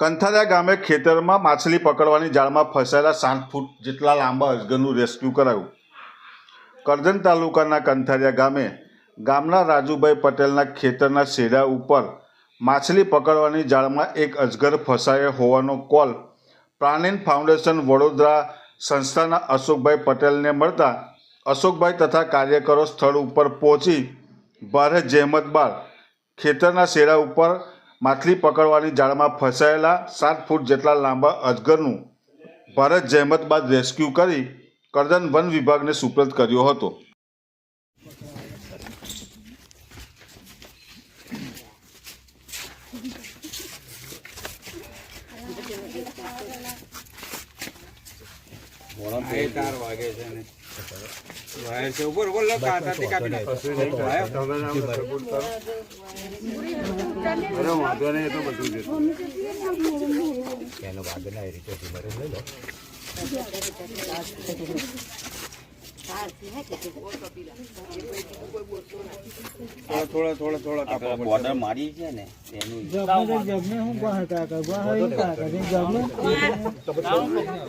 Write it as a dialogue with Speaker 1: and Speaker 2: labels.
Speaker 1: કંથારિયા ગામે ખેતરમાં માછલી પકડવાની જાળમાં ફસાયેલા સાત ફૂટ જેટલા લાંબા અજગરનું રેસ્ક્યુ કરાયું. કરજણ તાલુકાના કંથારિયા ગામે ગામના રાજુભાઈ પટેલના ખેતરના શેડા ઉપર માછલી પકડવાની જાળમાં એક અજગર ફસાયો હોવાનો કોલ પ્રાણીન ફાઉન્ડેશન વડોદરા સંસ્થાના અશોકભાઈ પટેલને મળતા અશોકભાઈ તથા કાર્યકરો સ્થળ ઉપર પહોંચી ભારે જહેમત બાદ ખેતરના શેડા ઉપર માછલી પકડવાની જાળમાં ફસાયેલા સાત ફૂટ જેટલા લાંબા અજગરનું ભારત જહેમત બાદ રેસ્ક્યુ કરી કરદન વન વિભાગને સુપ્રત કર્યો હતો.
Speaker 2: તાર વાગે છે ને વાયર છે ઉપર ઉપર લો કાંટાથી કાપી નાખો વાયર? અરે વાંધો નહીં તો બધું જ છે. થોડા થોડા થોડા થોડા
Speaker 3: બોર્ડર મારી છે ને એનું
Speaker 4: જમને જમને હું કહે કાકા કહે કાકા જમને